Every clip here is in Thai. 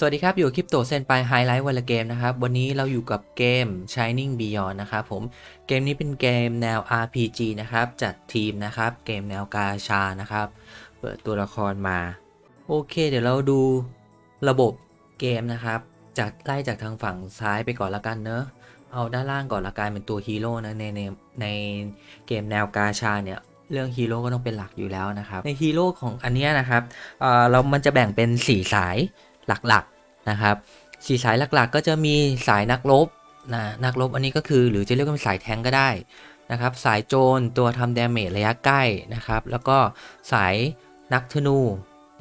สวัสดีครับ อยู่คลิปโตเซนไปไฮไลท์วันละเกมนะครับ วันนี้เราอยู่กับเกม Shining Beyond นะครับผมเกมนี้เป็นเกมแนว RPG นะครับ จัดทีมนะครับ เกมแนวกาชานะครับ เปิดตัวละครมา โอเค เดี๋ยวเราดูระบบเกมนะครับจากไล่จากทางฝั่งซ้ายไปก่อนละกันเนอะเอาด้านล่างก่อนละกันเป็นตัวฮีโร่นะในในในเกมแนวกาชาเนี่ยเรื่องฮีโร่ก็ต้องเป็นหลักอยู่แล้วนะครับในฮีโร่ของอันเนี้ยนะครับเออเรามันจะแบ่งเป็นสี่สาย หลักๆนะครับสี่สายหลักๆ ก็จะมีสายนักรบนะนักรบอันนี้ก็คือหรือจะเรียกว่าเป็นสายแทงก็ได้นะครับ สายโจรตัวทำดาเมจระยะใกล้นะครับ แล้วก็สายนักธนู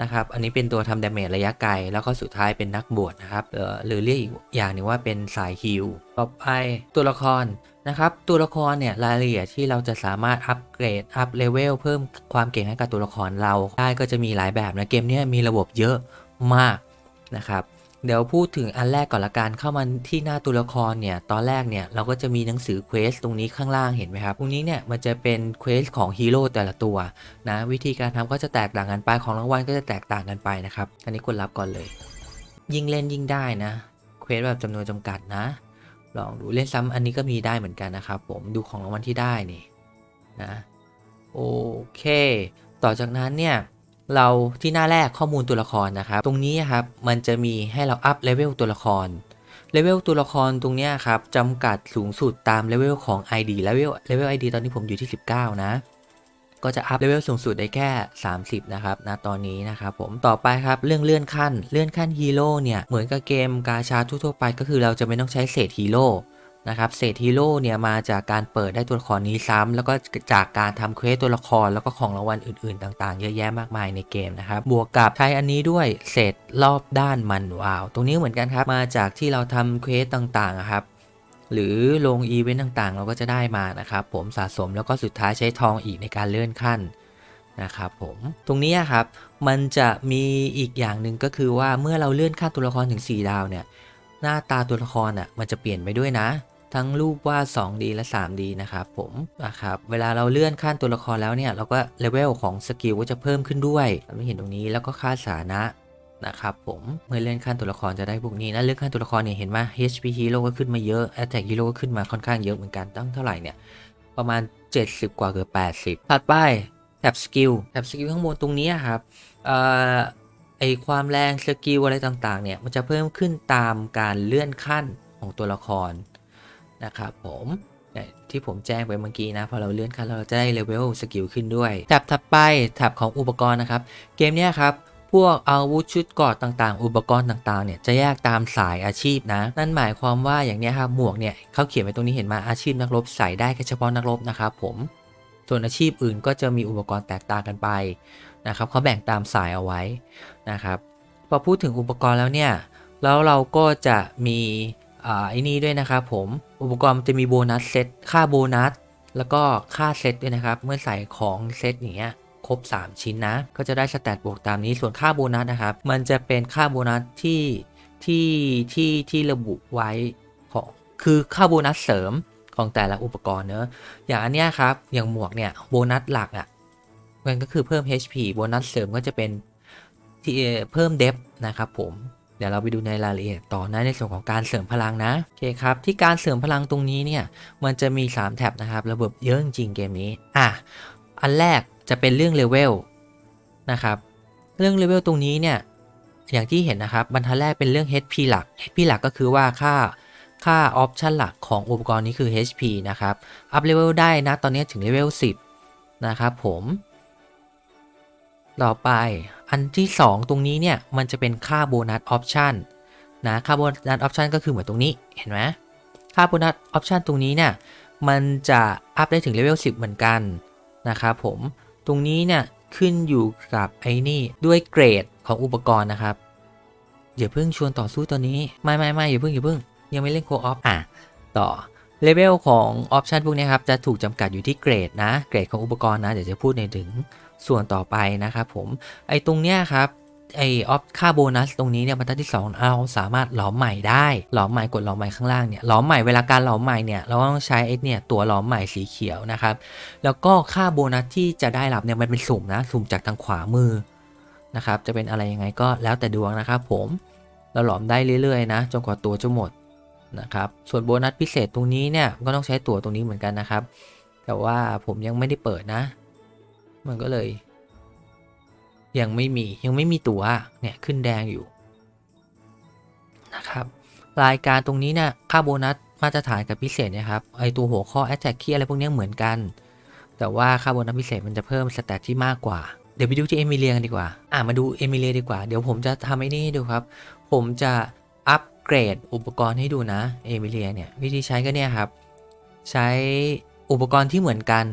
นะครับ อันนี้เป็นตัวทำดาเมจระยะไกล แล้วก็สุดท้ายเป็นนักบวชนะครับหรือเรียกอีกอย่างหนึ่งว่าเป็นสายฮิลต่อไปตัวละครนะครับ ตัวละครเนี่ยรายละเอียดที่เราจะสามารถอัปเกรด อัพเลเวลเพิ่มความเก่งให้กับตัวละครเราได้ก็จะมีหลายแบบนะ เกมเนี้ยมีระบบเยอะมาก นะครับเดี๋ยวพูดถึงอันแรกก่อนละกันเข้ามาที่หน้าตัวละครเนี่ยตอนแรกเนี่ยเราก็จะมีหนังสือเควสตรงนี้ข้างล่างเห็นไหมครับตรงนี้เนี่ยมันจะเป็นเควสของฮีโร่แต่ละตัวนะวิธีการทำก็จะแตกต่างกันไปของรางวัลก็จะแตกต่างกันไปนะครับอันนี้กดรับก่อนเลย ยิ่งเล่นยิ่งได้นะเควสแบบจำนวนจำกัดนะ ลองดูเล่นซ้ำอันนี้ก็มีได้เหมือนกันนะครับผมดูของรางวัลที่ได้นี่นะโอเค ต่อจากนั้นเนี่ย เราที่หน้าแรกข้อมูลตัวละครนะครับ ตรงนี้ครับมันจะมีให้เราอัพเลเวลตัวละครเลเวลตัวละครตรงนี้ครับจำกัดสูงสุดตามเลเวลของ ID เลเวลเลเวล ID ตอนนี้ผมอยู่ที่ 19 นะก็จะอัพเลเวลสูงสุดได้แค่ 30 นะครับนะตอนนี้นะครับผมต่อไปครับเรื่องเลื่อนขั้น เลื่อนขั้นฮีโร่เนี่ย เหมือนกับเกมกาชาทั่วไปก็คือเราจะไม่ต้องใช้เศษฮีโร่ นะครับเศษฮีโร่เนี่ยมาจากการเปิดได้ตัวละครนี้ซ้ำแล้วก็จากการทำเควสตัวละครแล้วก็ของรางวัลอื่นๆ ต่างๆ เยอะแยะมากมายในเกมนะครับบวกกับใช้อันนี้ด้วยเศษรอบด้านมันวาว ตรงนี้เหมือนกันครับมาจากที่เราทำเควสต่างๆครับหรือลงอีเวนต์ต่างๆ เราก็จะได้มานะครับผมสะสมแล้วก็สุดท้ายใช้ทองอีกในการเลื่อนขั้นนะครับผมตรงนี้ครับมันจะมีอีกอย่างหนึ่งก็คือว่าเมื่อเราเลื่อนขั้นตัวละครถึง 4 ดาวเนี่ยหน้าตาตัวละครอะมันจะเปลี่ยนไปด้วยนะ ทั้งรูปวาด 2D และ 3D นะครับผมนะครับเวลาเราเลื่อนขั้นตัวละครแล้วเนี่ย เราก็เลเวลของสกิลก็จะเพิ่มขึ้นด้วยไม่เห็นตรงนี้แล้วก็ค่าสานะนะครับผมเมื่อเลื่อนขั้นตัวละครจะได้พวกนี้นะเลื่อนขั้นตัวละครเนี่ยเห็นไหม HP Hero ก็ขึ้นมาเยอะ Attack Hero ก็ขึ้นมาค่อนข้างเยอะเหมือนกันตั้งเท่าไหร่เนี่ยประมาณ 70 กว่าเกือบ80ถัดไปแท็บสกิลแท็บสกิลข้างบนตรงนี้ครับเอ่อไอความแรงสกิลอะไรต่างๆเนี่ยมันจะเพิ่มขึ้นตามการเลื่อนขั้นของตัวละคร นะครับผมที่ผมแจ้งไปเมื่อกี้นะ พอเราเลื่อนขั้นเราจะได้เลเวลสกิลขึ้นด้วยแท็บถัดไปแท็บของอุปกรณ์นะครับ เกมเนี้ยครับ พวกอาวุธชุดกราะต่างๆ อุปกรณ์ต่างๆเนี่ยจะแยกตามสายอาชีพนะ นั่นหมายความว่าอย่างนี้ครับหมวกเนี่ยเขาเขียนไว้ตรงนี้เห็นมาอาชีพนักรบใส่ได้แค่เฉพาะนักรบนะครับผมส่วนอาชีพอื่นก็จะมีอุปกรณ์แตกต่างกันไปนะครับเขาแบ่งตามสายเอาไว้นะครับพอพูดถึงอุปกรณ์แล้วเนี่ยแล้วเราก็จะมี อ่าไอ้นี่ด้วยนะครับผมอุปกรณ์จะมีโบนัสเซตค่าโบนัส แล้วก็ค่าเซตด้วยนะครับ เมื่อใส่ของเซตอย่างเงี้ยครบ 3 ชิ้นนะ ก็จะได้สแตทบวกตามนี้ส่วนค่าโบนัสนะครับ มันจะเป็นค่าโบนัสที่ที่ที่ที่ระบุไว้ของคือค่าโบนัสเสริมของแต่ละอุปกรณ์เนอะอย่างอันเนี้ยครับ อย่างหมวกเนี่ยโบนัสหลักอะ่ะมันก็คือเพิ่ม HP โบนัสเสริมก็จะเป็นที่เอ่อเพิ่มเดฟนะครับผม เดี๋ยวเราไปดูในรายละเอียดต่อนะในส่วนของการเสริมพลังนะโอเคครับที่การเสริมพลังตรงนี้เนี่ยมันจะมี 3 แท็บนะครับ ระบบเยอะจริงเกมนี้อะอันแรกจะเป็นเรื่องเลเวลนะครับเรื่องเลเวลตรงนี้เนี่ยอย่างที่เห็นนะครับบรรทัดแรกเป็นเรื่อง HP หลัก HP หลักก็คือว่าค่าค่าออปชันหลักของอุปกรณ์นี้คือ HP นะครับ อัพเลเวลได้นะ ตอนนี้ถึงเลเวล10 นะครับผม ต่อไป อันที่ 2 ตรงนี้เนี่ยมันจะเป็นค่าโบนัสออปชันนะค่าโบนัสออปชันก็คือเหมือนตรงนี้เห็นไหมค่าโบนัสออปชันตรงนี้เนี่ยมันจะอัพได้ถึงเลเวล10 เหมือนกันนะครับผมตรงนี้เนี่ยขึ้นอยู่กับไอ้นี่ด้วยเกรดของอุปกรณ์นะครับอย่าเพิ่งชวนต่อสู้ตอนนี้ไม่ไม่ไม่อย่าเพิ่งอย่าเพิ่งยังไม่เล่นโคออฟอะต่อเลเวลของออปชันพวกนี้ครับจะถูกจำกัดอยู่ที่เกรดนะเกรดของอุปกรณ์นะเดี๋ยวจะพูดในถึง ส่วนต่อไปนะครับผมไอ้ตรงเนี้ยครับไอออฟค่าโบนัสตรงนี้เนี่ยบรรทัดที่ 2 เราสามารถหลอมใหม่ได้ หลอมใหม่กดหลอมใหม่ข้างล่างเนี่ยหลอมใหม่เวลาการหลอมใหม่เนี่ยเราต้องใช้ไอเนี่ยตัวหลอมใหม่สีเขียวนะครับ แล้วก็ค่าโบนัสที่จะได้รับเนี่ยมันเป็นสุ่มนะสุ่มจากทางขวามือนะครับจะเป็นอะไรยังไงก็แล้วแต่ดวงนะครับผมเราหลอมได้เรื่อยๆนะจนกว่าตัวจะหมดนะครับส่วนโบนัสพิเศษตรงนี้เนี่ยก็ต้องใช้ตัวตรงนี้เหมือนกันนะครับ แต่ว่าผมยังไม่ได้เปิดนะ มันก็เลย ยังไม่มียังไม่มีตัวเนี่ยขึ้นแดงอยู่นะครับรายการตรงนี้เนี่ยค่าโบนัสมาตรฐานกับพิเศษนะครับไอตัวหัวข้อ Attack Key อะไรพวกนี้เหมือนกัน แต่ว่าค่าโบนัสพิเศษมันจะเพิ่มสแตทที่มากกว่าเดี๋ยวไปดูที่เอมิเลียกันดีกว่าอะมาดูเอมิเลียดีกว่าเดี๋ยวผมจะทำไอ้นี่ให้ดูครับ ผมจะอัปเกรดอุปกรณ์ให้ดูนะเอมิเลียเนี่ยวิธีใช้ก็เนี่ยครับ ใช้อุปกรณ์ที่เหมือนกัน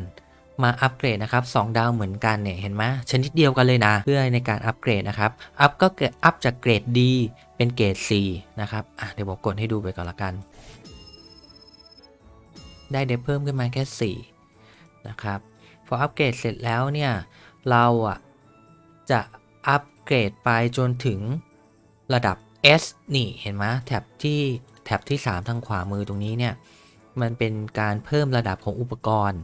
มาอัปเกรดนะครับ2ดาวเหมือนกันเนี่ยเห็นไหมชนิดเดียวกันเลยนะ เพื่อในการอัปเกรดนะครับ อัพก็เกิดอัพจากเกรด D เป็นเกรด C นะครับอะเดี๋ยวผมกดให้ดูไปก่อนละกัน ได้เดฟเพิ่มขึ้นมาแค่ 4 นะครับ พออัปเกรดเสร็จแล้วเนี่ย เราอะจะอัปเกรดไปจนถึงระดับ S นี่เห็นไหมแท็บที่แท็บที่ 3 ทางขวามือตรงนี้เนี่ย มันเป็นการเพิ่มระดับของอุปกรณ์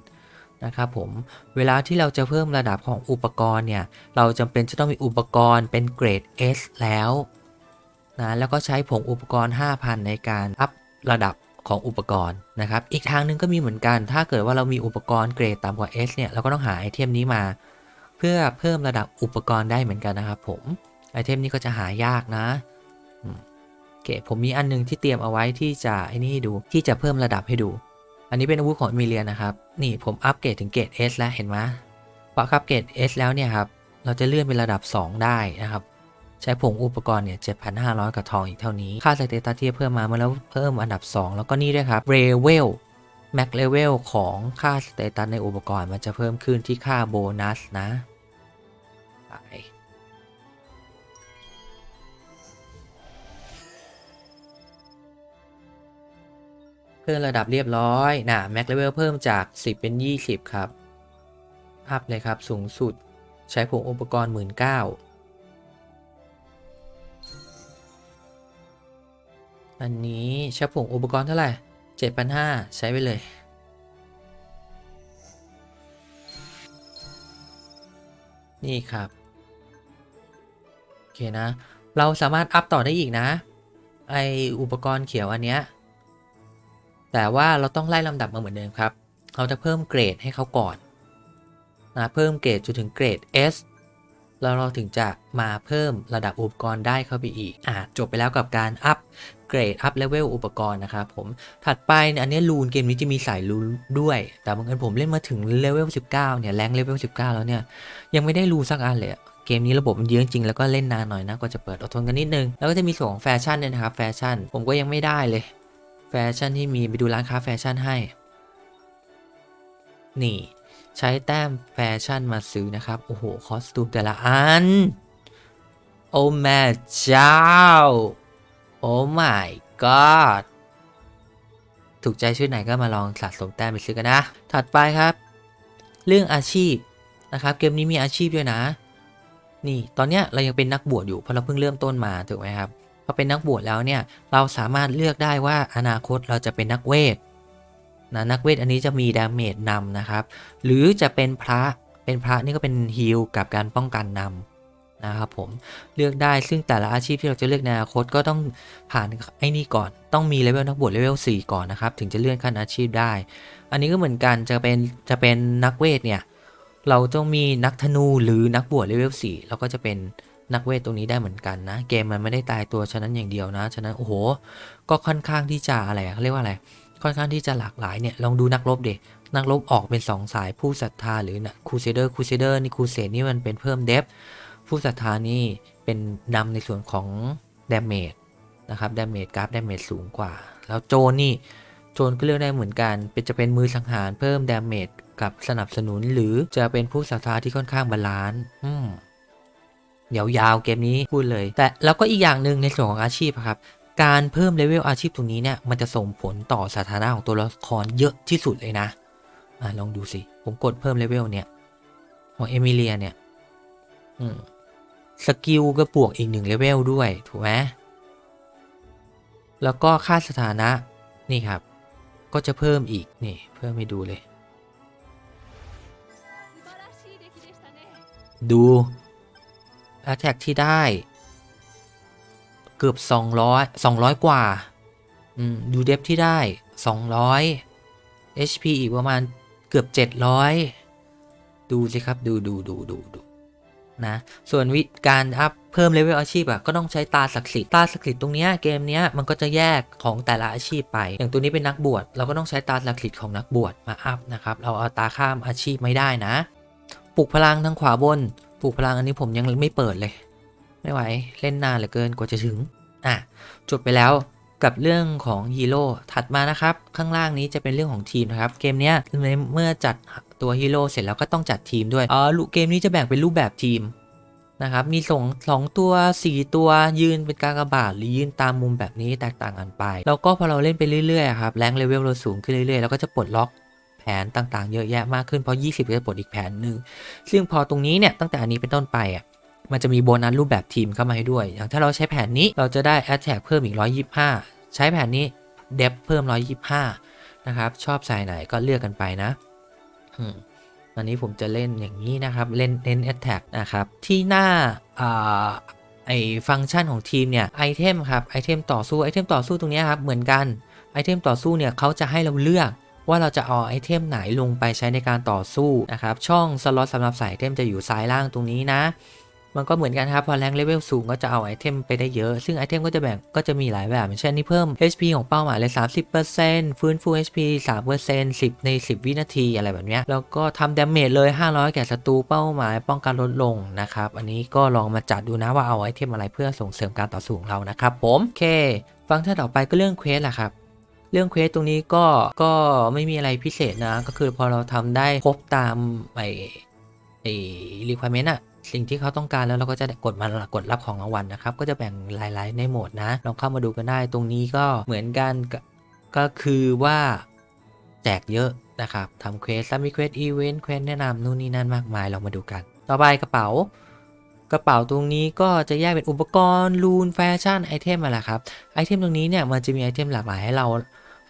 นะครับผมเวลาที่เราจะเพิ่มระดับของอุปกรณ์เนี่ยเราจำเป็นจะต้องมีอุปกรณ์เป็นเกรด S แล้วนะแล้วก็ใช้ผงอุปกรณ์ 5,000 ในการอัพระดับของอุปกรณ์นะครับอีกทางหนึงก็มีเหมือนกัน ถ้าเกิดว่าเรามีอุปกรณ์เกรดต่ำกว่า S เนี่ยเราก็ต้องหาไอเทมนี้มา เพื่อเพิ่มระดับอุปกรณ์ได้เหมือนกันนะครับผมไอเทมนี้ก็จะหายากนะโอเคผมมีอันหนึงที่เตรียมเอาไว้ที่จะไอ้นี่ให้ดูที่จะเพิ่มระดับให้ดู อันนี้เป็นอาวุธของมิเลียนะครับ นี่ผมอัปเกรดถึงเกรด S แล้วเห็นไหมพออัปเกรด S แล้วเนี่ยครับ เราจะเลื่อนเป็นระดับ 2 ได้นะครับ ใช้ผงอุปกรณ์เนี่ย 7,500 กับทองอีกเท่านี้ ค่าสเตตัสที่เพิ่มมาเมื่อแล้วเพิ่มอันดับ 2 แล้วก็นี่ด้วยครับเรเวลแม็กเลเวลของค่าสเตตัสในอุปกรณ์มันจะเพิ่มขึ้นที่ค่าโบนัสนะไป พิ่มระดับเรียบร้อยนะแม็กเลเวลเพิ่มจาก 10 เป็น 20 ครับอัพเลยครับสูงสุดใช้ผงอุปกรณ์ 19,000อันนี้ใช้ผงอุปกรณ์เท่าไหร่ 7,500 ใช้ไปเลย นี่ครับ โอเคนะ เราสามารถอัพต่อได้อีกนะ ไออุปกรณ์เขียวอันเนี้ย แต่ว่าเราต้องไล่ลำดับมาเหมือนเดิมครับ เราจะเพิ่มเกรดให้เขาก่อนนะเพิ่มเกรดจนถึงเกรด S แล้วเราถึงจะมาเพิ่มระดับอุปกรณ์ได้เข้าไปอีกอะจบไปแล้วกับการอัพเกรดอัพเลเวลอุปกรณ์นะครับผมถัดไปเนี่ยอันนี้ลูนเกมนี้จะมีสายลูนด้วย แต่บางทีผมเล่นมาถึงเลเวล19 เนี่ยแรงเลเวล19 แล้วเนี่ย ยังไม่ได้รูนสักอันเลยเกมนี้ระบบมันเยอะจริงๆแล้วก็เล่นนานหน่อยนะกว่าจะเปิดอดทนกันนิดนึง แล้วก็จะมีส่วนของแฟชั่นด้วยนะครับแฟชั่นผมก็ยังไม่ได้เลย แฟชั่นที่มีไปดูร้านค้าแฟชั่นให้ นี่ ใช้แต้มแฟชั่นมาซื้อนะครับ โอ้โห คอสตูมแต่ละอัน โอ้แม่เจ้า โอ้ my god ถูกใจชุดไหนก็มาลองสะสมแต้มไปซื้อกันนะ ถัดไปครับ เรื่องอาชีพนะครับ เกมนี้มีอาชีพด้วยนะ นี่ ตอนเนี้ยเรายังเป็นนักบวชอยู่เพราะเราเพิ่งเริ่มต้นมาถูกไหมครับ อเป็นนักบวชแล้วเนี่ยเราสามารถเลือกได้ว่าอนาคตเราจะเป็นนักเวทนะนักเวทอันนี้จะมีดาเมจนำนะครับ หรือจะเป็นพระเป็นพระนี่ก็เป็นฮีลกับการป้องกันนำนะครับผมเลือกได้ซึ่งแต่ละอาชีพที่เราจะเลือกในอนาคตก็ต้องผ่านไอ้นี่ก่อน ต้องมีเลเวลนักบวชเลเวล4ก่อนนะครับ ถึงจะเลื่อนขั้นอาชีพได้ อันนี้ก็เหมือนกันจะเป็นจะเป็นนักเวทเนี่ยเราต้องมีนักธนูหรือนักบวชเลเวล4แล้วก็จะเป็น นักเวทตรงนี้ได้เหมือนกันนะ เกมมันไม่ได้ตายตัวฉะนั้นอย่างเดียวนะ ฉะนั้นโอ้โห ก็ค่อนข้างที่จะอะไรเขาเรียกว่าอะไร ค่อนข้างที่จะหลากหลายเนี่ย ลองดูนักรบเด็นักรบออกเป็น 2 สายผู้ศรัทธาหรือนะคูเซเดอร์คูเซเดอร์นี่คูเซดนี่มันเป็นเพิ่มเดฟผู้ศรัทธานี่เป็นนำในส่วนของดาเมจนะครับดาเมจกราฟดาเมจสูงกว่า แล้วโจนนี่โจนก็เลือกได้เหมือนกัน เป็นจะเป็นมือสังหารเพิ่มดาเมจกับสนับสนุนหรือจะเป็นผู้ศรัทธาที่ค่อนข้างบาลานซ์ อืมยวยาวเกมนี้พูดเลย แต่แล้วก็อีกอย่างหนึ่งในส่วนของอาชีพครับการเพิ่มเลเวลอาชีพตรงนี้เนี่ยมันจะส่งผลต่อสถานะของตัวละครเยอะที่สุดเลยนะอ่าลองดูสิ ผมกดเพิ่มเลเวลเนี่ยของเอมิเลียเนี่ยอืมสกิลก็บวกอีกหนึ่งเลเวลด้วย ถูกไหมแล้วก็ค่าสถานะนี่ครับ ก็จะเพิ่มอีก นี่ เพิ่มให้ดูเลย素 แล้แท็กที่ได้ เกือบ 200 200 กว่าดูเดฟที่ได้ 200 HP อีกประมาณเกือบ 700 ดูสิครับดูดูดูดูดูนะส่วนวิการอัพเพิ่มเลเวลอาชีพอะก็ต้องใช้ตาศักดิ์สิทธิ์ตาศักดิ์สิทธิ์ตรงเนี้ยเกมเนี้ยมันก็จะแยกของแต่ละอาชีพไป อย่างตัวนี้เป็นนักบวชเราก็ต้องใช้ตาศักดิ์สิทธิ์ของนักบวชมาอัพนะครับเราเอาตาข้ามอาชีพไม่ได้นะ ปลุกพลังทางขวาบน ปลุกพลังอันนี้ผมยังไม่เปิดเลย ไม่ไหว เล่นนานเหลือเกินกว่าจะถึง อะ จบไปแล้วกับเรื่องของฮีโร่ถัดมานะครับ ข้างล่างนี้จะเป็นเรื่องของทีมนะครับ เกมนี้เมื่อจัดตัวฮีโร่เสร็จแล้วก็ต้องจัดทีมด้วยอ๋อลูกเกมนี้จะแบ่งเป็นรูปแบบทีมนะครับ มีสองสองตัว 4 ตัวยืนเป็นกากบาทหรือยืนตามมุมแบบนี้แตกต่างกันไป แล้วก็พอเราเล่นไปเรื่อยๆอะครับแรงเลเวลเราสูงขึ้นเรื่อยๆ แล้วก็จะปลดล็อก แผนต่างๆ เยอะแยะมากขึ้นเพราะ 20ก็จะปลดอีกแผนหนึ่งซึ่งพอตรงนี้เนี่ยตั้งแต่อันนี้เป็นต้นไปอะมันจะมีโบนัสรูปแบบทีมเข้ามาให้ด้วย อย่างถ้าเราใช้แผนนี้เราจะได้ Attack เพิ่มอีก 125 ใช้แผนนี้ d e p เพิ่ม 125 นะครับ ชอบสายไหนก็เลือกกันไปนะอืมตอนนี้ผมจะเล่นอย่างนี้นะครับ เล่นเน้น Attack นะครับ ที่หน้าไอฟังก์ชันของทีมเนี่ยไอเทมครับไอเทมต่อสู้ไอเทมต่อสู้ตรงนี้ครับเหมือนกันไอเทมต่อสู้เนี่ยเขาจะให้เราเลือก ว่าเราจะเอาไอเทมไหนลงไปใช้ในการต่อสู้นะครับ ช่องสล็อตสำหรับใส่ไอเทมจะอยู่ซ้ายล่างตรงนี้นะ มันก็เหมือนกันครับ พอแรงเลเวลสูงก็จะเอาไอเทมไปได้เยอะ ซึ่งไอเทมก็จะแบ่งก็จะมีหลายแบบ เช่นนี่เพิ่ม HP ของเป้าหมายเลย 30%ฟื้นฟู HP 3% 10 ใน 10 วินาทีอะไรแบบนี้ แล้วก็ทำดาเมจเลย 500 แก่ศัตรูเป้าหมายป้องกันลดลงนะครับ อันนี้ก็ลองมาจัดดูนะว่าเอาไอเทมอะไรเพื่อส่งเสริมการต่อสู้ของเรานะครับผม โอเค ฟังก์ชันต่อไปก็เรื่องเควสแหละครับ เรื่องเควสตรงนี้ก็ก็ไม่มีอะไรพิเศษนะ ก็คือพอเราทำได้ครบตามไอไอ requirement อะสิ่งที่เขาต้องการแล้วเราก็จะกดมากดรับของรางวัลนะครับ ก็จะแบ่งหลาย ๆ ในโหมดนะลองเข้ามาดูกันได้ ตรงนี้ก็เหมือนกันกก็คือว่าแจกเยอะนะครับทำเควสแล้วมีเควสอีเวนต์เควสแนะนำนู่นนี่นั่นมากมายเรามาดูกัน ต่อไปกระเป๋ากระเป๋าตรงนี้ก็จะแยกเป็นอุปกรณ์รูนแฟชั่นไอเทมอะไรครับไอเทมตรงนี้เนี่ยมันจะมีไอเทมหลากหลายให้เรา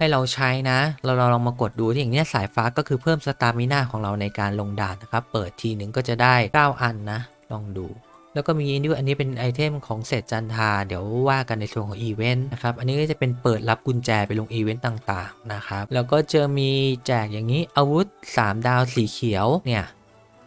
ให้เราใช้นะ เราลองมากดดูที่อย่างนี้สายฟ้าก็คือเพิ่มสตามิน่าของเราในการลงด่านนะครับ เปิดทีหนึ่งก็จะได้ 9 อันนะ ลองดู แล้วก็มีอันนี้อันนี้เป็นไอเทมของเศษจันทา เดี๋ยวว่ากันในส่วนของอีเวนต์นะครับ อันนี้ก็จะเป็นเปิดรับกุญแจไปลงอีเวนต์ต่างๆนะครับ แล้วก็จะมีแจกอย่างนี้อาวุธ 3 ดาวสีเขียวเนี่ย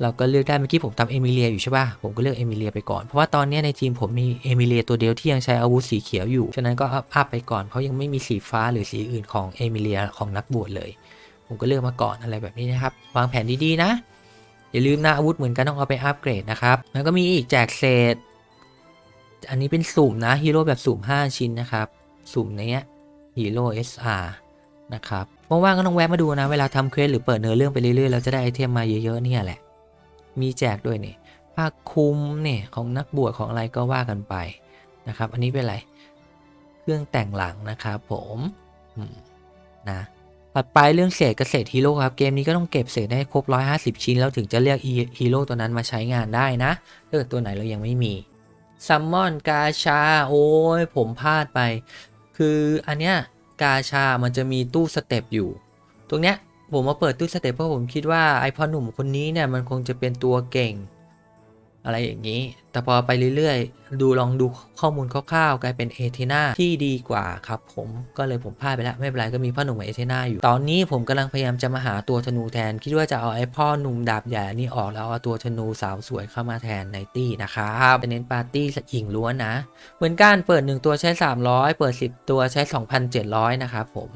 เราก็เลือกได้เมื่อกี้ผมทำเอมิเลียอยู่ใช่ป่ะผมก็เลือกเอมิเลียไปก่อน เพราะว่าตอนนี้ในทีมผมมีเอมิเลียตัวเดียวที่ยังใช้อาวุธสีเขียวอยู่ ฉะนั้นก็อัพอัพไปก่อน เพราะยังไม่มีสีฟ้าหรือสีอื่นของเอมิเลียของนักบวชเลย ผมก็เลือกมาก่อนอะไรแบบนี้นะครับ วางแผนดีๆนะ อย่าลืมนะอาวุธเหมือนกันต้องเอาไปอัปเกรดนะครับ แล้วก็มีอีกแจกเศษ อันนี้เป็นสุ่มนะฮีโร่แบบสุ่ม5 ชิ้นนะครับ สุ่มเนี้ยฮีโร่ SR นะครับ ว่างๆก็ต้องแวะมาดูนะ เวลาทำเควสหรือเปิดเนื้อเรื่องไปเรื่อยๆ เราจะได้ไอเทมมาเยอะๆเนี่ยแหละ มีแจกด้วยนี่ผ้าคลุมเนี่ยของนักบวชของอะไรก็ว่ากันไปนะครับ อันนี้เป็นอะไร เครื่องแต่งหลังนะครับผมนะถัดไปเรื่องเศษเกษตรฮีโร่ครับ เกมนี้ก็ต้องเก็บเศษให้ครบ 150 ชิ้น แล้วถึงจะเรียกฮีโร่ตัวนั้นมาใช้งานได้นะถ้าเกิดตัวไหนเรายังไม่มีซัมมอนกาชา โอ้ยผมพลาดไป คืออันเนี้ยกาชามันจะมีตู้สเต็ปอยู่ ตรงเนี้ย ผมมาเปิดตู้สเต็ปเพราะผมคิดว่าไอพอหนุ่มคนนี้เนี่ยมันคงจะเป็นตัวเก่ง อะไรอย่างนี้ แต่พอไปเรื่อยๆ ดูลองดูข้อมูลคร่าวๆ กลายเป็นเอเทนาที่ดีกว่าครับผมก็เลยผมพลาดไปแล้ว ไม่เป็นไรก็มีพ่อหนุ่มเอเทนาอยู่ ตอนนี้ผมกำลังพยายามจะมาหาตัวธนูแทน คิดว่าจะเอาไอ้พ่อหนุ่มดาบใหญ่นี่ออกแล้วเอาตัวธนูสาวสวยเข้ามาแทนในตี้นะครับจะเน้นปาร์ตี้หญิงล้วนนะ เหมือนกันเปิด 1 ตัวใช้ 300 เปิด 10 ตัวใช้ 2,700 นะครับผม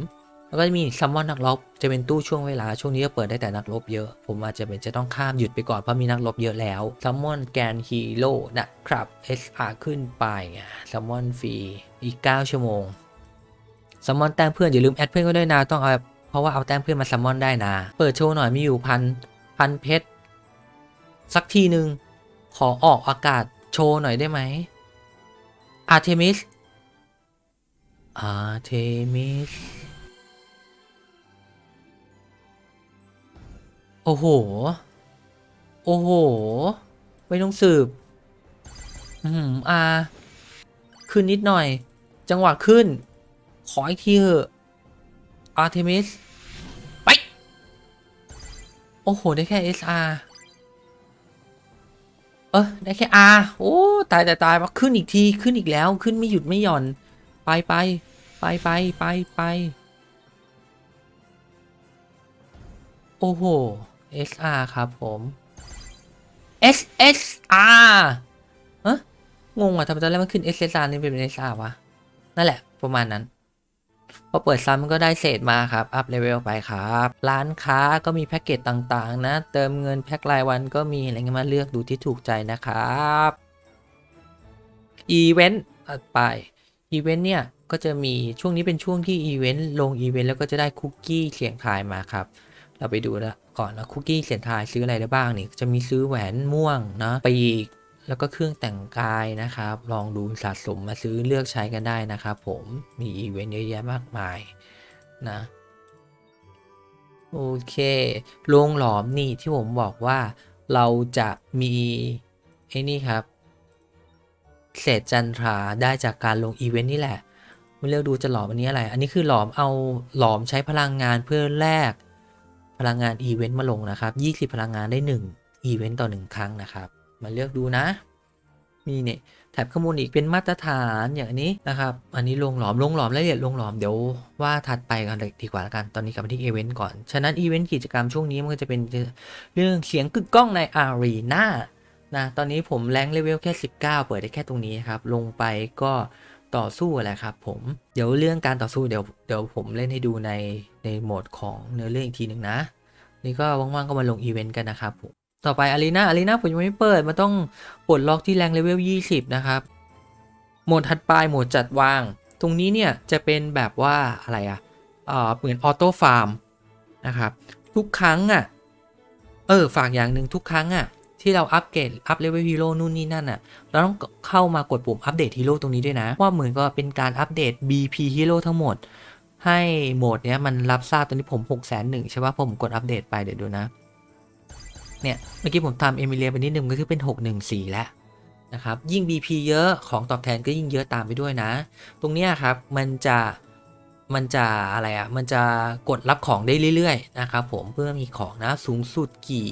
แล้วก็จะมีซัมมอนนักรบจะเป็นตู้ช่วงเวลาช่วงนี้ก็เปิดได้แต่นักรบเยอะ ผมอาจจะเป็นจะต้องข้ามหยุดไปก่อนเพราะมีนักรบเยอะแล้วซัมมอนแกนฮีโร่นะครับ SR ขึ้นไปซัมมอนฟรีอีก 9 ชั่วโมงซัมมอนแต้มเพื่อนอย่าลืมแอดเพื่อนก็ด้วยนะต้องเอาเพราะว่าเอาแต้มเพื่อนมาซัมมอนได้นะ เปิดโชว์หน่อยมีอยู่พันพันเพชรสักทีหนึ่งขอออกอากาศโชว์หน่อยได้ไหมอาร์เทมิสอาร์เทมิส โอ้โห โอ้โห ไม่ต้องสืบ อืมอ่า ขึ้นนิดหน่อย จังหวะขึ้น ขออีกทีเถอะ อาร์เทมิส ไป โอ้โห ได้แค่ SR เออได้แค่ R โอ้ ตายตายตายมาขึ้นอีกที ขึ้นอีกแล้ว ขึ้นไม่หยุดไม่หย่อน ไปไป ไปไปไปไปโอ้โห SR ครับผม SSR เฮ้งงอะทำไมตอนแรกมันขึ้น SSR นี่เป็น SR วะ นั่นแหละประมาณนั้น พอเปิดซ้ำมันก็ได้เศษมาครับ อัพเลเวลไปครับ ร้านค้าก็มีแพ็กเกจต่างๆ นะ เติมเงินแพ็ครายวันก็มีอะไรเงี้ยมาเลือกดูที่ถูกใจนะครับอีเวนต์ถัดไปอีเวนต์เนี่ยก็จะมีช่วงนี้เป็นช่วงที่อีเวนต์ลงอีเวนต์แล้วก็จะได้คุกกี้เสียงทายมาครับ เราไปดูแล้ว ก่อนนะคุกกี้เสียงทายซื้ออะไรได้บ้างนี่จะมีซื้อแหวนม่วงเนาะปีกแล้วก็เครื่องแต่งกายนะครับ ลองดูสะสมมาซื้อเลือกใช้กันได้นะครับผมมีอีเวนต์เยอะแยะมากมายนะโอเคโรงหลอมนี่ที่ผมบอกว่าเราจะมีไอ้นี่ครับเศษจันทราได้จากการลงอีเวนต์นี่แหละมาเลือกดูจะหลอมอันนี้อะไร อันนี้คือหลอมเอาหลอมใช้พลังงานเพื่อแลก พลังงานอีเวนต์มาลงนะครับ 20 พลังงานได้ 1 อีเวนต์ต่อ 1 ครั้งนะครับ มาเลือกดูนะ มีเนี่ยแถบข้อมูลอีกเป็นมาตรฐานอย่างนนี้นะครับ อันนี้ลงหลอมลงหลอมรายละเอียดลงหลอมเดี๋ยวว่าถัดไปกันเลยดีกว่าละกัน ตอนนี้กลับมาที่อีเวนต์ก่อน ฉะนั้นอีเวนต์กิจกรรมช่วงนี้มันก็จะเป็นเรื่องเสียงกึกก้องในอารีนานะ ตอนนี้ผมแรงเลเวลแค่ 19 เปิดได้แค่ตรงนี้ครับ ลงไปก็ ต่อสู้อะไรครับผมเดี๋ยวเรื่องการต่อสู้เดี๋ยวเดี๋ยวผมเล่นให้ดูในในโหมดของเนื้อเรื่องอีกทีหนึ่งนะ นี่ก็ว่างๆก็มาลงอีเวนต์กันนะครับผมต่อไปอารีนาอารีนาผมยังไม่เปิด มันต้องปลดล็อกที่แรงเลเวล 20 นะครับ โหมดถัดไปโหมดจัดวาง ตรงนี้เนี่ยจะเป็นแบบว่าอะไรอะอ่าเหมือนออโต้ฟาร์มนะครับ ทุกครั้งอะเออ ฝากอย่างหนึ่งทุกครั้งอะ ที่เราอัปเกรดอัพเลเวลฮีโร่นู่นนี่นั่นอะเราต้องเข้ามากดปุ่มอัปเดตฮีโร่ตรงนี้ด้วยนะ ว่าเหมือนก็เป็นการอัปเดต BP ฮีโร่ทั้งหมด ให้โหมดเนี้ยมันรับทราบตอนนี้ผม6 0 0 0 0ใช่ป่ะผมกดอัปเดตไปเดี๋ยวดูนะ เนี่ย เมื่อกี้ผมทำเอมิเลียไปนิดนึงก็คือเป็น 614 แล้วนะครับ ยิ่ง BP เยอะของตอบแทนก็ยิ่งเยอะตามไปด้วยนะ ตรงเนี้ยครับมันจะมันจะอะไรอะ่ะ มันจะกดรับของได้เรื่อยๆ นะครับผมเพื่อมีของนะสูงสุดกี่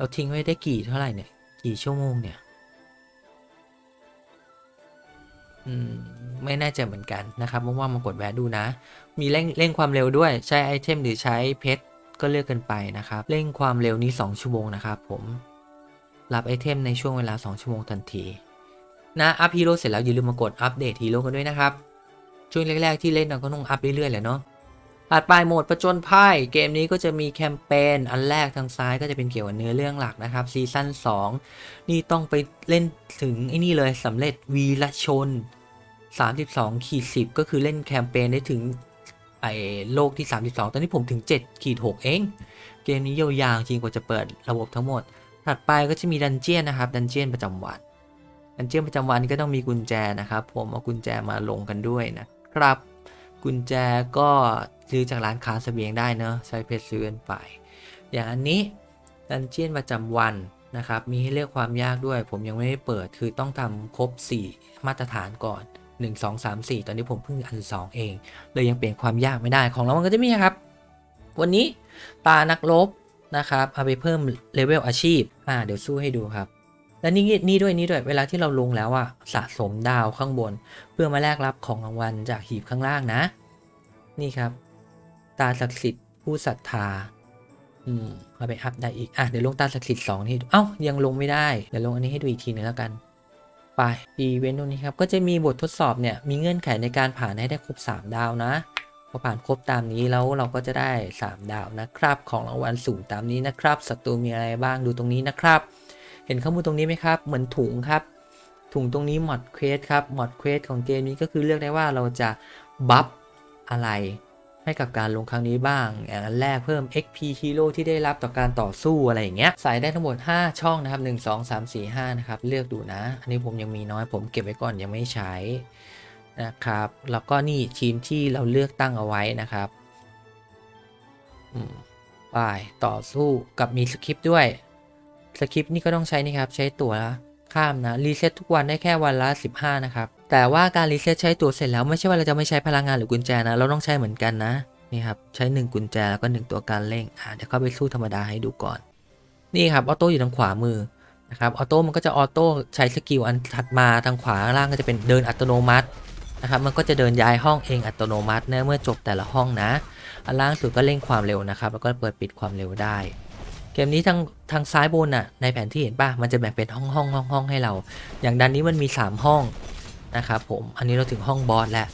เราทิ้งไว้ได้กี่เท่าไหร่เนี่ย กี่ชั่วโมงเนี่ย อืม ไม่แน่ใจเหมือนกันนะครับว่างๆมากดแวะดูนะ มีเร่งเร่งความเร็วด้วยใช้ไอเทมหรือใช้เพชรก็เลือกกันไปนะครับ เร่งความเร็วนี้ 2 ชั่วโมงนะครับผม รับไอเทมในช่วงเวลา 2 ชั่วโมงทันที นะ อัพฮีโร่เสร็จแล้วอย่าลืมมากดอัปเดตฮีโร่กันด้วยนะครับ ช่วงแรกๆที่เล่นเราก็ต้องอัพเรื่อยๆแหละเนาะ ถัดไปโหมดประจนภัยเกมนี้ก็จะมีแคมเปญอันแรกทางซ้ายก็จะเป็นเกี่ยวกับเนื้อเรื่องหลักนะครับซีซั่น2 นี่ต้องไปเล่นถึงไอ้นี่เลยสำเร็จวีรชน 32ขีด10 ก็คือเล่นแคมเปญได้ถึงไอ้โลกที่ 32 ตอนนี้ผมถึง7ขีด6เอง เกมนี้ยาวๆจริงกว่าจะเปิดระบบทั้งหมด ถัดไปก็จะมีดันเจียนนะครับดันเจียนประจำวันดันเจียนประจำวันก็ต้องมีกุญแจนะครับ ผมเอากุญแจมาลงกันด้วยนะครับ กุญแจก็ ซื้อจากร้านค้าเสบียงได้เนอะใช้เพชรซื้อกันไป อย่างอันนี้ดันเจียนประจำวันนะครับ มีให้เลือกความยากด้วย ผมยังไม่ได้เปิด คือต้องทำครบ 4 มาตรฐานก่อน 1 2 3 4 ตอนนี้ผมเพิ่งอัน 2 เอง เลยยังเปลี่ยนความยากไม่ได้ ของเรามันก็จะมีครับ วันนี้ตานักรบนะครับ เอาไปเพิ่มเลเวลอาชีพ อ่า เดี๋ยวสู้ให้ดูครับ และนี่นี่ด้วยนี่ด้วย เวลาที่เราลงแล้วอะสะสมดาวข้างบน เพื่อมาแลกรับของรางวัลจากหีบข้างล่างนะ นี่ครับ ตาศักดิ์สิทธิ์ผู้ศรัทธา อืมเอาไปอัพได้อีก อะเดี๋ยวลงตาศักดิ์สิทธิ์สองนี่เอ้ายังลงไม่ได้ เดี๋ยวลงอันนี้ให้ดูอีกทีนึงแล้วกัน ไปอีเวนต์ตรงนี้ครับ ก็จะมีบททดสอบเนี่ย มีเงื่อนไขในการผ่านให้ได้ครบ 3 ดาวนะ พอผ่านครบตามนี้แล้วเราก็จะได้ 3 ดาวนะครับ ของรางวัลสูงตามนี้นะครับ ศัตรูมีอะไรบ้างดูตรงนี้นะครับ เห็นข้อมูลตรงนี้ไหมครับ เหมือนถุงครับ ถุงตรงนี้มอดเควสครับมอดเควสของเกมนี้ก็คือเลือกได้ว่าเราจะบัฟอะไร ให้กับการลงครั้งนี้บ้าง อย่างอันแรกเพิ่ม XP Hero ที่ได้รับต่อการต่อสู้อะไรอย่างเงี้ย ใส่ได้ทั้งหมด 5 ช่องนะครับ 1 2 3 4 5 นะครับ เลือกดูนะ อันนี้ผมยังมีน้อยผมเก็บไว้ก่อนยังไม่ใช้นะครับ แล้วก็นี่ทีมที่เราเลือกตั้งเอาไว้นะครับไปต่อสู้กับมีสคริปต์ด้วย สคริปต์นี่ก็ต้องใช้นี่ครับ ใช้ตัวข้ามนะ รีเซ็ตทุกวันได้แค่วันละ 15 นะครับ แต่ว่าการรีเซ็ตใช้ตัวเสร็จแล้วไม่ใช่ว่าเราจะไม่ใช้พลังงานหรือกุญแจนะ เราต้องใช้เหมือนกันนะ นี่ครับ ใช้ 1 กุญแจแล้วก็ 1 ตัวการเร่งอะเดี๋ยวเข้าไปสู้ธรรมดาให้ดูก่อน นี่ครับออโต้อยู่ทางขวามือนะครับออโต้มันก็จะออโต้ใช้สกิลอันถัดมาทางขวาล่างก็จะเป็นเดินอัตโนมัตินะครับมันก็จะเดินย้ายห้องเองอัตโนมัติเมื่อจบแต่ละห้องนะอันล่างสุดก็เร่งความเร็วนะครับแล้วก็เปิดปิดความเร็วได้ เกมนี้ทางทางซ้ายบนน่ะในแผนที่เห็นป่ะมันจะแบ่งเป็นห้องห้องห้องห้องให้เรา อย่างด้านนี้มันมี 3 ห้อง นะครับผมอันนี้เราถึงห้องบอสแล้ว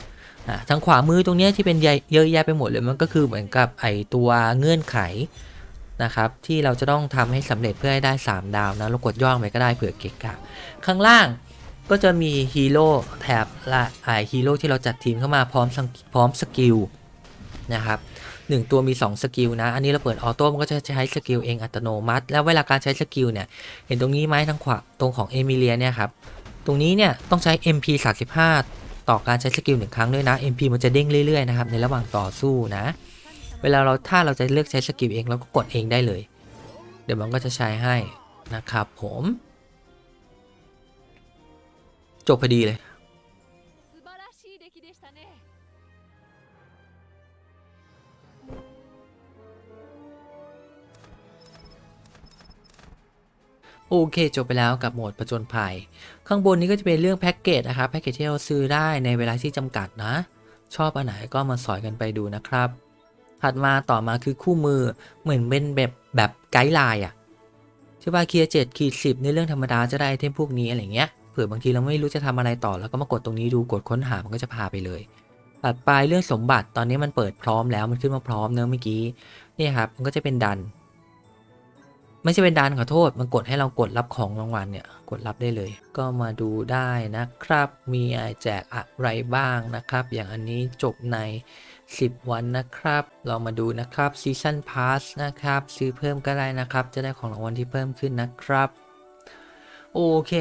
อะทางขวามือตรงนี้ที่เป็นใยเยอะแยะไปหมดเลยมันก็คือเหมือนกับไอตัวเงื่อนไขนะครับที่เราจะต้องทำให้สำเร็จเพื่อให้ได้ 3 ดาวนะเรากดย่องไปก็ได้เผื่อเกะกะข้างล่างก็จะมีฮีโร่แถบละไอฮีโร่ที่เราจัดทีมเข้ามาพร้อมพร้อมสกิลนะครับหนึ่งตัวมี 2 สกิลนะ อันนี้เราเปิดออโต้มันก็จะใช้สกิลเองอัตโนมัติ แล้วเวลาการใช้สกิลเนี่ย เห็นตรงนี้ไหมทางขวาตรงของเอมิเลียเนี่ยครับ ตรงนี้เนี่ยต้องใช้ MP 35ต่อการใช้สกิลหนึ่งครั้งด้วยนะ MP มันจะเด้งเรื่อยๆนะครับในระหว่างต่อสู้นะ เวลาเราถ้าเราจะเลือกใช้สกิลเองเราก็กดเองได้เลย เดี๋ยวมันก็จะใช้ให้นะครับผม จบพอดีเลย โอเคจบไปแล้วกับโหมดประจนภัย ข้างบนนี้ก็จะเป็นเรื่องแพ็กเกจนะครับแพ็กเกจที่เราซื้อได้ในเวลาที่จำกัดนะ ชอบอันไหนก็มาสอยกันไปดูนะครับ ถัดมาต่อมาคือคู่มือเหมือนเป็นแบบแบบไกด์ไลน์อะที่ว่าเคียร์เจ็ดขีดสิบในเรื่องธรรมดาจะได้เทมพวกนี้อะไรเงี้ยเผื่อบางทีเราไม่รู้จะทำอะไรต่อแล้วก็มากดตรงนี้ดูกดค้นหามันก็จะพาไปเลยถัดไปเรื่องสมบัติตอนนี้มันเปิดพร้อมแล้วมันขึ้นมาพร้อมเนอะเมื่อกี้นี่ครับมันก็จะเป็นดัน ไม่ใช่เป็นดันขอโทษ มันกดให้เรากดรับของรางวัลเนี่ย กดรับได้เลย ก็มาดูได้นะครับ มีแจกอะไรบ้างนะครับ อย่างอันนี้จบใน 10 วันนะครับ เรามาดูนะครับ Season Pass นะครับ ซื้อเพิ่มก็ได้นะครับ จะได้ของรางวัลที่เพิ่มขึ้นนะครับ โอเค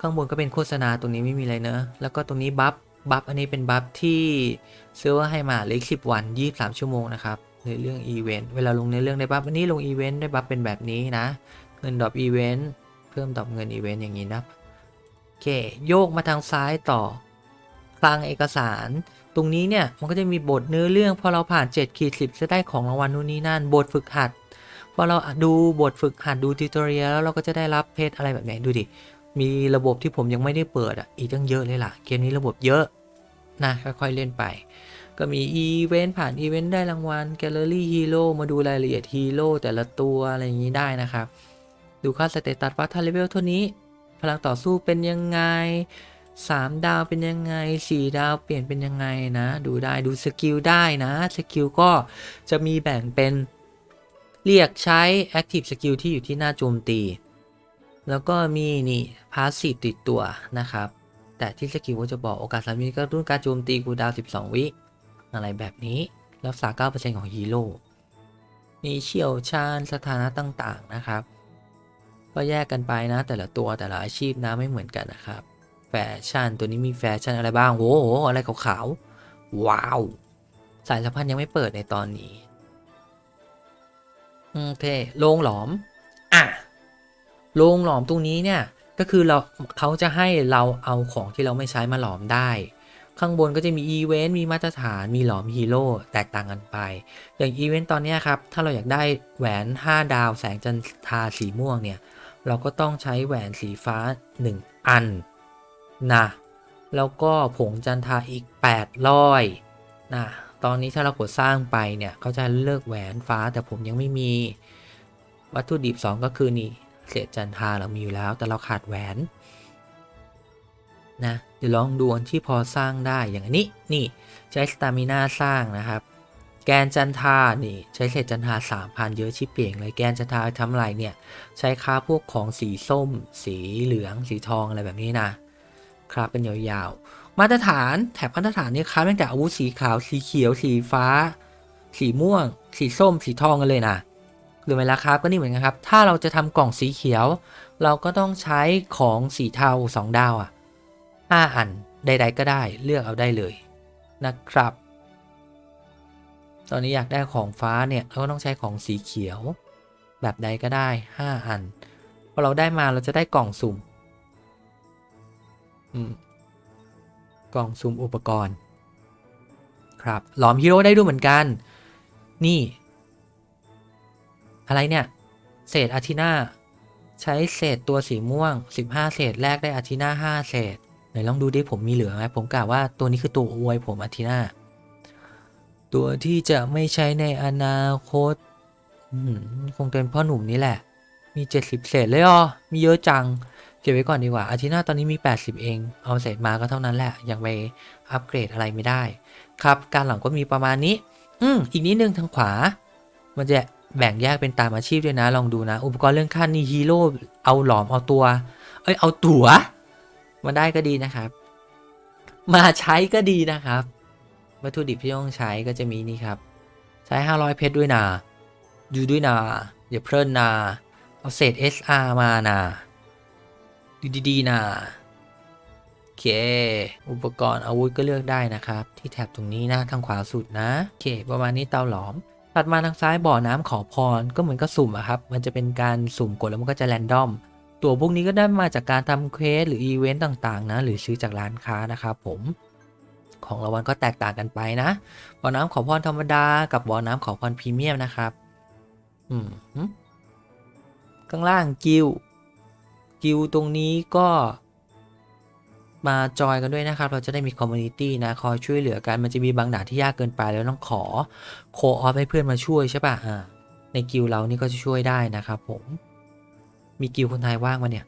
ข้างบนก็เป็นโฆษณาตรงนี้ไม่มีอะไรเนอะ แล้วก็ตรงนี้บัฟ บัฟอันนี้เป็นบัฟที่ซิร์ฟเวอร์ให้มาเหลืออีก10 วัน 23 ชั่วโมงนะครับ ในเรื่องอีเวนต์เวลาลงในเรื่องได้บัฟอันนี้ลงอีเวนต์ได้บัฟเป็นแบบนี้นะ เงินดรอปอีเวนต์เพิ่มดรอปเงินอีเวนต์อย่างนี้นะโอเคโยกมาทางซ้ายต่อคลังเอกสาร ตรงนี้เนี่ยมันก็จะมีบทเนื้อเรื่องพอเราผ่าน7ขีด10จะได้ของรางวัลนู่นนี่นั่นบทฝึกหัดพอเราดูบทฝึกหัดดูทิวตอเรียลแล้วเราก็จะได้รับเพชรอะไรแบบไหนดูดิมีระบบที่ผมยังไม่ได้เปิดอะอีกตั้งเยอะเลยล่ะ เกมนี้ระบบเยอะนะค่อยๆเล่นไป ก็มีอีเวนต์ผ่านอีเวนต์ได้รางวัลแกลเลอรี่ฮีโร่มาดูรายละเอียดฮีโร่แต่ละตัวอะไรอย่างนี้ได้นะครับ ดูค่าสเตตัสว่าถ้าเลเวลเท่านี้ พลังต่อสู้เป็นยังไง 3 ดาวเป็นยังไง 4 ดาวเปลี่ยนเป็นยังไงนะ ดูได้ดูสกิลได้นะสกิลก็จะมีแบ่งเป็นเรียกใช้ Active Skill ที่อยู่ที่หน้าโจมตี แล้วก็มีนี่ Passive ติดตัวนะครับ แต่ที่สกิลก็จะบอกโอกาสสามีก็รุ่นการโจมตีกูดาว 12 วิ อะไรแบบนี้ รักษา 9%ของฮีโร่มีเชี่ยวชาญสถานะต่างๆนะครับ ก็แยกกันไปนะ แต่ละตัวแต่ละอาชีพนะไม่เหมือนกันนะครับ แฟชั่นตัวนี้มีแฟชั่นอะไรบ้างโอ้โหอะไรขาวๆว้าว สายสัมพันธ์ยังไม่เปิดในตอนนี้โอเคโรงหลอมอะโรงหลอมตรงนี้เนี่ยก็คือเราเขาจะให้เราเอาของที่เราไม่ใช้มาหลอมได้ ข้างบนก็จะมีอีเวนต์มีมาตรฐานมีหลอมฮีโร่แตกต่างกันไป อย่างอีเวนต์ตอนนี้ครับ ถ้าเราอยากได้แหวน 5 ดาวแสงจันทราสีม่วงเนี่ย เราก็ต้องใช้แหวนสีฟ้า 1 อันนะแล้วก็ผงจันทราอีก 800นะตอนนี้ถ้าเรากดสร้างไปเนี่ยเขาจะเลิกแหวนฟ้าแต่ผมยังไม่มีวัตถุดิบ 2 ก็คือนี่เศษจันทราเรามีอยู่แล้ว แต่เราขาดแหวน นะเดี๋ยวลองดูอันที่พอสร้างได้อย่างอันนี้นี่ใช้สตามิน่าสร้างนะครับ แกนจันทานี่ใช้เศษจันทา3,000 เยอะชิบเปลี่ยงเลยแกนจันทาทำไรเนี่ย ใช้ค่าพวกของสีส้ม สีเหลืองสีทองอะไรแบบนี้นะครับเป็นยาวๆ มาตรฐานแถบมาตรฐานนี่ค้าตั้งแต่อาวุธสีขาวสีเขียว สีฟ้า สีม่วง สีส้ม สีทองกันเลยนะหรือไม่ละครับก็นี่เหมือนกันครับ ถ้าเราจะทำกล่องสีเขียว เราก็ต้องใช้ของสีเทา2ดาวอะ่ะ 5 อันใดๆก็ได้เลือกเอาได้เลยนะครับ ตอนนี้อยากได้ของฟ้าเนี่ยเราก็ต้องใช้ของสีเขียว แบบใดก็ได้ 5 อันพอเราได้มาเราจะได้กล่องสุ่มกล่องสุ่มอุปกรณ์ ครับ หลอมฮีโร่ได้ด้วยเหมือนกัน นี่ อะไรเนี่ย เศษอาทิน่า ใช้เศษตัวสีม่วง 15 เศษแรกได้อาทิน่า5 เศษ ไหนลองดูดิผมมีเหลือไหมผมกะว่าตัวนี้คือตัวอวยผมอาทิน่าตัวที่จะไม่ใช้ในอนาคตคงเป็นพ่อหนุ่มนี่แหละ มี 70 เศษเลยอ๋อมีเยอะจัง เก็บไว้ก่อนดีกว่า อาทิน่าตอนนี้มี 80 เอง เอาเศษมาก็เท่านั้นแหละ ยังไปอัปเกรดอะไรไม่ได้ ครับ การหลังก็มีประมาณนี้ อืมอีกนิดนึงทางขวา มันจะแบ่งแยกเป็นตามอาชีพด้วยนะ ลองดูนะ อุปกรณ์เรื่องขั้นนี่ฮีโร่ เอาหลอม เอาตัว เอ้ย เอาตั๋ว มาได้ก็ดีนะครับ มาใช้ก็ดีนะครับ วัตถุดิบที่ต้องใช้ก็จะมีนี่ครับ ใช้ 500 เพชรด้วยนะดูด้วยนะอย่าเพลินนะเอาเศษ SR มานะดูดีๆนะโอเค อุปกรณ์อาวุธก็เลือกได้นะครับ ที่แถบตรงนี้นะทางขวาสุดนะโอเค ประมาณนี้เตาหลอมถัดมาทางซ้ายบ่อน้ำขอพรก็เหมือนกับสุ่มอะครับ มันจะเป็นการสุ่มกดแล้วมันก็จะแรนดอม ตัวพวกนี้ก็ได้มาจากการทำเควสหรืออีเวนต์ต่างๆนะหรือซื้อจากร้านค้านะครับผม ของรางวัลก็แตกต่างกันไปนะบ่อน้ำขอพรธรรมดากับบ่อน้ำขอพรพรีเมียมนะครับ อืมข้างล่างกิลกิลตรงนี้ก็มาจอยกันด้วยนะครับ เราจะได้มีคอมมูนิตี้นะ คอยช่วยเหลือกัน มันจะมีบางด่านที่ยากเกินไปแล้วต้องขอโคออฟให้เพื่อนมาช่วยใช่ปะอ่าในกิลเรานี่ก็จะช่วยได้นะครับผม มีกิลคนไทยว่างมาเนี่ย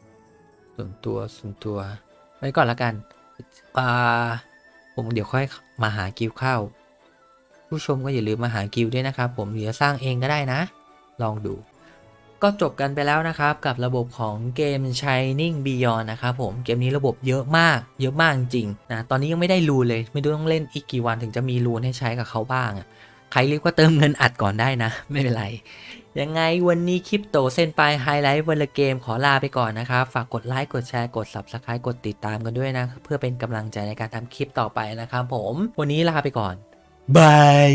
ส่วนตัวส่วนตัวไว้ก่อนละกันอ่าผมเดี๋ยวค่อยมาหากิลเข้า ผู้ชมก็อย่าลืมมาหากิลด้วยนะครับ ผมเดี๋ยวสร้างเองก็ได้นะ ลองดู ก็จบกันไปแล้วนะครับ กับระบบของเกม Shining Beyond นะครับผมเกมนี้ระบบเยอะมาก เยอะมากจริงนะตอนนี้ยังไม่ได้รูนเลย ไม่รู้ต้องเล่นอีกกี่วันถึงจะมีรูนให้ใช้กับเขาบ้างอะใครรียกว่าเติมเงินอัดก่อนได้นะ ไม่เป็นไร ยังไงวันนี้คลิปโตเส้นปลายไฮไลท์วันละเกมขอลาไปก่อนนะครับ ฝากกดไลค์กดแชร์กด Subscribe กดติดตามกันด้วยนะ เพื่อเป็นกำลังใจในการทำคลิปต่อไปนะครับผม วันนี้ลาไปก่อนบาย